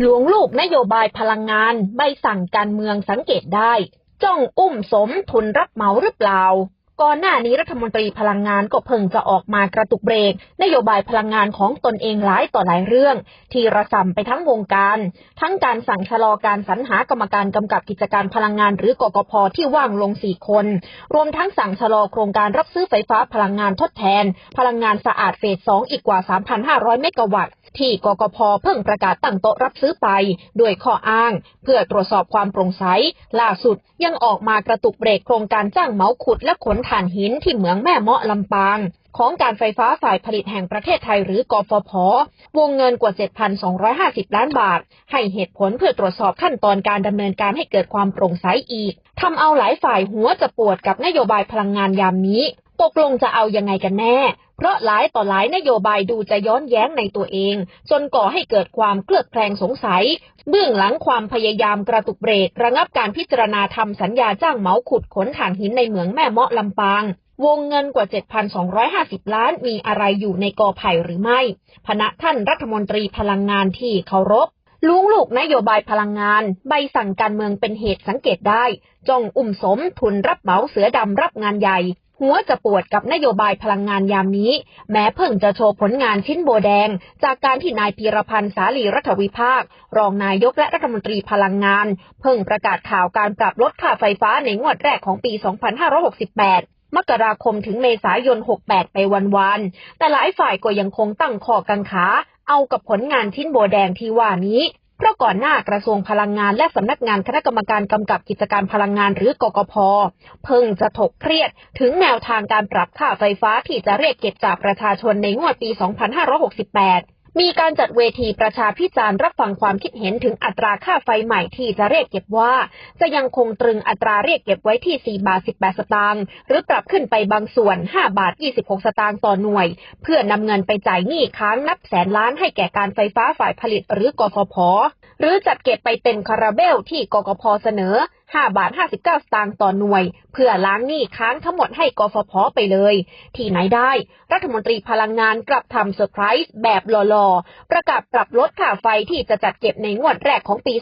หลวงลูกนโยบายพลังงาน ใบสั่งการเมืองสังเกตได้ จ้องอุ้มสมทุนรับเหมาหรือเปล่า ก่อนหน้านี้รัฐมนตรีพลังงานก็เพิ่งจะออกมากระตุกเบรก นโยบายพลังงานของตนเองหลายต่อหลายเรื่อง ที่ระสำไปทั้งวงการ ทั้งการสั่งชะลอการสรรหากรรมการกำกับกิจการพลังงานหรือกกพที่ว่างลงสี่คน รวมทั้งสั่งชะลอโครงการรับซื้อไฟฟ้าพลังงานทดแทน พลังงานสะอาดเฟสสองอีกกว่า 3,500 เมกะวัตต์ที่กกพเพิ่งประกาศตั้งโต๊ะรับซื้อไป ด้วยข้ออ้าง เพื่อตรวจสอบความโปร่งใสล่าสุดยังออกมากระตุกเบรกโครงการจ้างเหมาขุดและขนถ่านหินที่เหมืองแม่เมาะลำปาง ของการไฟฟ้าฝ่ายผลิตแห่งประเทศไทยหรือกฟผ วงเงินกว่า 7,250 ล้านบาท ให้เหตุผลเพื่อตรวจสอบขั้นตอนการดำเนินการให้เกิดความโปร่งใสอีกทำเอาหลายฝ่ายหัวจะปวดกับนโยบายพลังงานยามนี้ ตกลงจะเอายังไงกันแน่ เพราะหลายต่อหลายนโยบายดูจะย้อนแย้งในตัวเอง จนก่อให้เกิดความเคลือบแคลงสงสัย เบื้องหลังความพยายามกระตุกเบรก ระงับการพิจารณาทำสัญญาจ้างเหมาขุดขนถ่านหินในเหมืองแม่เมาะลำปางวงเงินกว่า 7,250 ล้านมีอะไรอยู่ในกอไผ่หรือไม่ พณะท่านรัฐมนตรีพลังงานที่เคารพลุงลูกนโยบายพลังงาน ใบสั่งการเมืองเป็นเหตุสังเกตได้ จ้องอุ้มสมทุนรับเหมาเสือดำรับงานใหญ่ หัวจะปวดกับนโยบายพลังงานยามนี้ แม้เพิ่งจะโชว์ผลงานชิ้นโบแดง จากการที่นายพีรพันธ์สาลีรัฐวิภาค รองนายกและรัฐมนตรีพลังงาน เพิ่งประกาศข่าวการปรับลดค่าไฟฟ้าในงวดแรกของปี 2568มกราคมถึงเมษายน 68 ไปวันๆ แต่หลายฝ่ายก็ยังคงตั้งข้อกังขา เอากับผลงานชิ้นโบแดงที่ว่านี้ เพราะก่อนหน้ากระทรวงพลังงานและสำนักงานคณะกรรมการกำกับกิจการพลังงานหรือกกพเพิ่งจะถกเครียดถึงแนวทางการปรับค่าไฟฟ้าที่จะเรียกเก็บจากประชาชนในงวดปี 2568 มีการจัดเวทีประชาพิจารณ์รับฟังความคิดเห็นถึงอัตราค่าไฟใหม่ที่จะเรียกเก็บว่า จะยังคงตรึงอัตราเรียกเก็บไว้ที่ 4 บาท 18 สตางค์หรือปรับขึ้นไปบางส่วน 5 บาท 26 สตางค์ต่อหน่วย เพื่อนำเงินไปจ่ายหนี้ค้างนับแสนล้านให้แก่การไฟฟ้าฝ่ายผลิตหรือกฟผหรือจัดเก็บไปเป็นคาราเบลที่กกพเสนอ5 บาท 59 สตางค์ต่อหน่วย เพื่อล้างหนี้ค้างทั้งหมดให้กฟผไปเลย ที่ไหนได้ รัฐมนตรีพลังงานกลับทำเซอร์ไพรส์แบบหล่อๆ ประกาศปรับลดค่าไฟที่จะจัดเก็บในงวดแรกของปี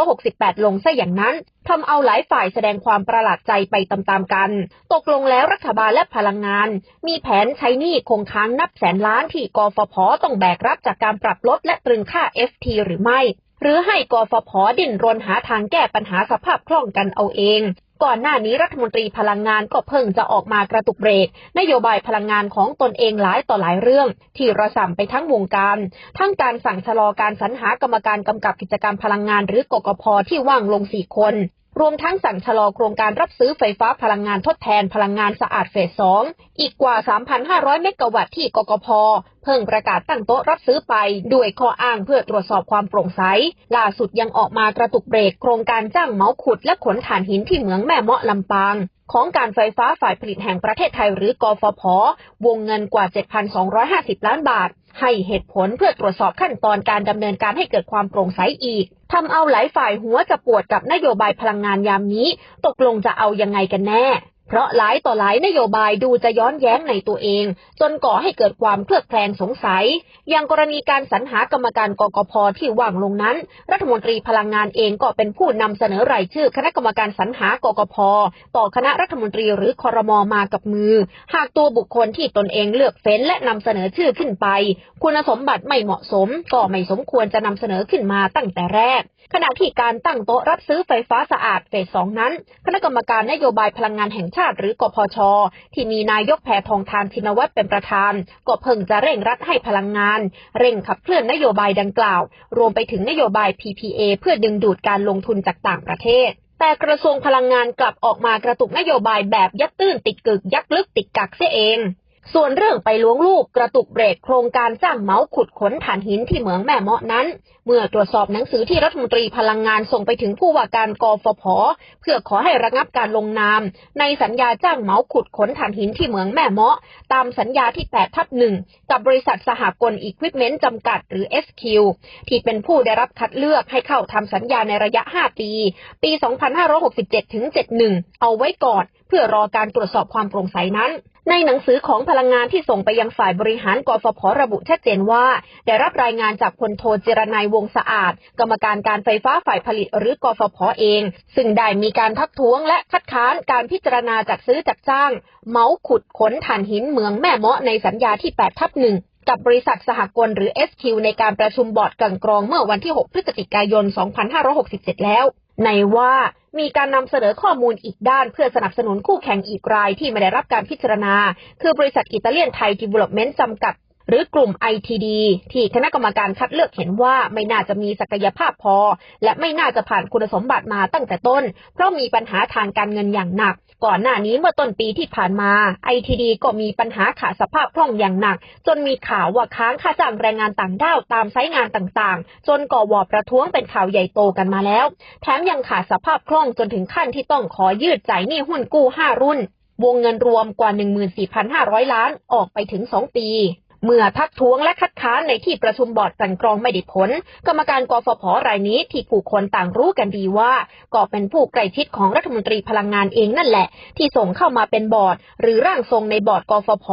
2568 ลงซะอย่างนั้นทำเอาหลายฝ่ายแสดงความประหลาดใจไปตามๆกัน ตกลงแล้วรัฐบาลและพลังงาน มีแผนใช้หนี้คงค้างนับแสนล้านที่กฟผต้องแบกรับจากการปรับลดและตรึงค่า FT หรือไม่ หรือให้กฟผดิ้นรนหาทางแก้ปัญหาสภาพคล่องกันเอาเอง ก่อนหน้านี้รัฐมนตรีพลังงานก็เพิ่งจะออกมากระตุกเบรก นโยบายพลังงานของตนเองหลายต่อหลายเรื่อง ที่ระส่ำไปทั้งวงการ ทั้งการสั่งชะลอการสรรหากรรมการกำกับกิจการพลังงานหรือกกพที่ว่างลงสี่คน รวมทั้งสั่งชะลอโครงการรับซื้อไฟฟ้าพลังงานทดแทนพลังงานสะอาดเฟสสองอีกกว่า 3,500 เมกะวัตต์ที่กกพเพิ่งประกาศตั้งโต๊ะรับซื้อไป ด้วยข้ออ้างเพื่อตรวจสอบความโปร่งใส ล่าสุดยังออกมากระตุกเบรกโครงการจ้างเหมาขุดและขนถ่านหินที่เหมืองแม่เมาะลำปางของการไฟฟ้าฝ่ายผลิตแห่งประเทศไทยหรือกฟผ วงเงินกว่า 7,250 ล้านบาทให้เหตุผลเพื่อตรวจสอบขั้นตอนการดำเนินการให้เกิดความโปร่งใสอีกทำเอาหลายฝ่ายหัวจะปวดกับนโยบายพลังงานยามนี้ ตกลงจะเอายังไงกันแน่ เพราะหลายต่อหลายนโยบายดูจะย้อนแย้งในตัวเอง จนก่อให้เกิดความเคลือบแคลงสงสัย อย่างกรณีการสรรหากรรมการกกพที่ว่างลงนั้น รัฐมนตรีพลังงานเองก็เป็นผู้นำเสนอรายชื่อคณะกรรมการสรรหากกพต่อคณะรัฐมนตรีหรือคอรมอมากับมือ หากตัวบุคคลที่ตนเองเลือกเฟ้นและนำเสนอชื่อขึ้นไป คุณสมบัติไม่เหมาะสม ก็ไม่สมควรจะนำเสนอขึ้นมาตั้งแต่แรก ขณะที่การตั้งโต๊ะรับซื้อไฟฟ้าสะอาดเฟสสองนั้น คณะกรรมการนโยบายพลังงานแห่งชาติหรือกพช ที่มีนายกแพทองทานชินวัตรเป็นประธาน ก็เพิ่งจะเร่งรัดให้พลังงาน เร่งขับเคลื่อนนโยบายดังกล่าว รวมไปถึงนโยบาย PPA เพื่อดึงดูดการลงทุนจากต่างประเทศแต่กระทรวงพลังงานกลับออกมากระตุกนโยบายแบบยัดตื้นติดกึกยักลึกติดกักเสียเอง ส่วนเรื่องไปล้วงลูกกระตุกเบรกโครงการจ้างเหมาขุดขนถ่านหินที่เหมืองแม่เมาะนั้น เมื่อตรวจสอบหนังสือที่รัฐมนตรีพลังงานส่งไปถึงผู้ว่าการกฟผ เพื่อขอให้ระงับการลงนาม ในสัญญาจ้างเหมาขุดขนถ่านหินที่เหมืองแม่เมาะ ตามสัญญาที่8ทับหนึ่งกับบริษัทสหกลอิควิปเมนต์จำกัดหรือ SQ ที่เป็นผู้ได้รับคัดเลือกให้เข้าทำสัญญาในระยะ 5 ปี ปี 2567ถึง71 เอาไว้ก่อน เพื่อรอการตรวจสอบความโปร่งใสนั้น ในหนังสือของพลังงานที่ส่งไปยังฝ่ายบริหารกฟผระบุชัดเจนว่า ได้รับรายงานจากพลโทเจรนัยวงสะอาด กรรมการการไฟฟ้าฝ่ายผลิตหรือกฟผเอง ซึ่งได้มีการทักท้วงและคัดค้านการพิจารณาจัดซื้อจัดจ้าง เมาขุดขนถ่านหินเมืองแม่เมาะในสัญญาที่8ทับหนึ่งกับบริษัทสหกลหรือ SQ ในการประชุมบอร์ดกลันกรองเมื่อวันที่ 6 พฤศจิกายน 2567 แล้ว ในว่ามีการนำเสนอข้อมูลอีกด้านเพื่อสนับสนุนคู่แข่งอีกรายที่ไม่ได้รับการพิจารณา คือบริษัทอิตาเลียนไทยดีเวล็อปเมนต์จำกัด หรือกลุ่ม ITD ที่คณะกรรมการคัดเลือกเห็นว่าไม่น่าจะมีศักยภาพพอ และไม่น่าจะผ่านคุณสมบัติมาตั้งแต่ต้น เพราะมีปัญหาทางการเงินอย่างหนัก ก่อนหน้านี้เมื่อต้นปีที่ผ่านมาไอทีดีก็มีปัญหาขาดสภาพคล่องอย่างหนัก จนมีข่าวว่าค้างค่าจ้างแรงงานต่างด้าวตามไซต์งานต่างๆ จนก่อวอประท้วงเป็นข่าวใหญ่โตกันมาแล้ว แถมยังขาดสภาพคล่องจนถึงขั้นที่ต้องขอยืดจ่ายหนี้หุ้นกู้ 5 รุ่น วงเงินรวมกว่า 14,500 ล้านออกไปถึง 2 ปี เมื่อทักท้วงและคัดค้านในที่ประชุมบอร์ดกลันกรองไม่ได้ผล กรรมการกฟผรายนี้ที่ผู้คนต่างรู้กันดีว่า ก็เป็นผู้ใกล้ชิดของรัฐมนตรีพลังงานเองนั่นแหละ ที่ส่งเข้ามาเป็นบอร์ด หรือร่างทรงในบอร์ดกฟผ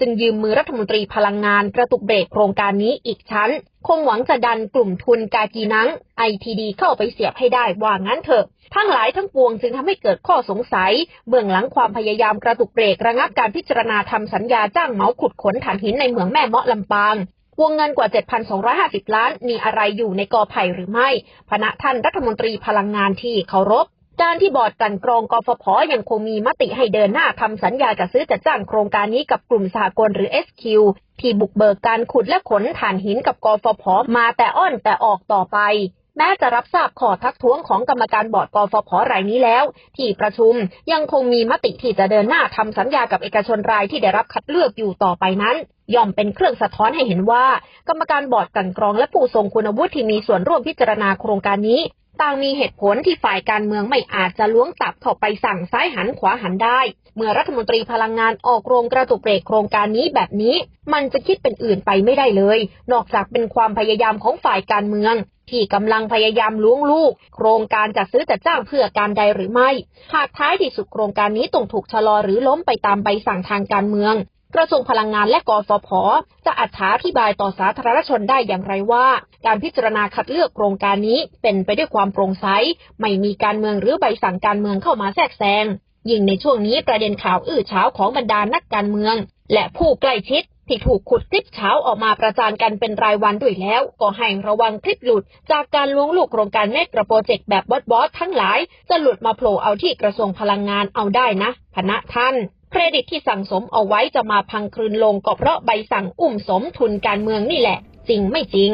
จึงยืมมือรัฐมนตรีพลังงานกระตุกเบรกโครงการนี้อีกชั้น คงหวังจะดันกลุ่มทุนกากีนัง ITD เข้าไปเสียบให้ได้ว่างั้นเถอะ ทั้งหลายทั้งปวงจึงทำให้เกิดข้อสงสัย เบื้องหลังความพยายามกระตุกเบรกระงับการพิจารณาทำสัญญาจ้างเหมาขุดขนถ่านหินในเหมืองแม่เมาะลำปางวงเงินกว่า 7,250 ล้าน มีอะไรอยู่ในกอไผ่หรือไม่พณะท่านรัฐมนตรีพลังงานที่เคารพ การที่บอร์ดกันกรองกฟผยังคงมีมติให้เดินหน้าทำสัญญาจัดซื้อจัดจ้างโครงการนี้กับกลุ่มสหกรณ์หรือ SQ ที่บุกเบิกการขุดและขนถ่านหินกับกฟผมาแต่อ้อนแต่ออกต่อไป แม้จะรับทราบข้อทักท้วงของกรรมการบอร์ดกฟผรายนี้แล้ว ที่ประชุมยังคงมีมติที่จะเดินหน้าทำสัญญากับเอกชนรายที่ได้รับคัดเลือกอยู่ต่อไปนั้นย่อมเป็นเครื่องสะท้อนให้เห็นว่า กรรมการบอร์ดกันกรองและผู้ทรงคุณวุฒิที่มีส่วนร่วมพิจารณาโครงการนี้ ต่างมีเหตุผลที่ฝ่ายการเมืองไม่อาจจะล้วงตับเข้าไปสั่งซ้ายหันขวาหันได้ เมื่อรัฐมนตรีพลังงานออกโรงกระตุกเบรกโครงการนี้แบบนี้ มันจะคิดเป็นอื่นไปไม่ได้เลย นอกจากเป็นความพยายามของฝ่ายการเมืองที่กำลังพยายามล้วงลูก โครงการจัดซื้อจัดจ้างเพื่อการใดหรือไม่ หากท้ายที่สุดโครงการนี้ต้องถูกชะลอหรือล้มไปตามใบสั่งทางการเมือง กระทรวงพลังงานและกฟผจะอธิบายต่อสาธารณชนได้อย่างไรว่า การพิจารณาคัดเลือกโครงการนี้เป็นไปด้วยความโปร่งใส ไม่มีการเมืองหรือใบสั่งการเมืองเข้ามาแทรกแซงยิ่งในช่วงนี้ประเด็นข่าวอื้อฉาของบรรดานักการเมือง และผู้ใกล้ชิดที่ถูกขุดคลิปเช้าออกมาประจานกันเป็นรายวันด้วยแล้ว ก็ให้ระวังคลิปหลุด จากการล้วงลูกโครงการเมกะโปรเจกต์แบบบอสบอสทั้งหลาย จะหลุดมาโผล่เอาที่กระทรวงพลังงานเอาได้นะพนะท่าน เครดิตที่สั่งสมเอาไว้จะมาพังคลืนลงก็เพราะใบสั่งอุ้มสมทุนการเมืองนี่แหละ จริงไม่จริง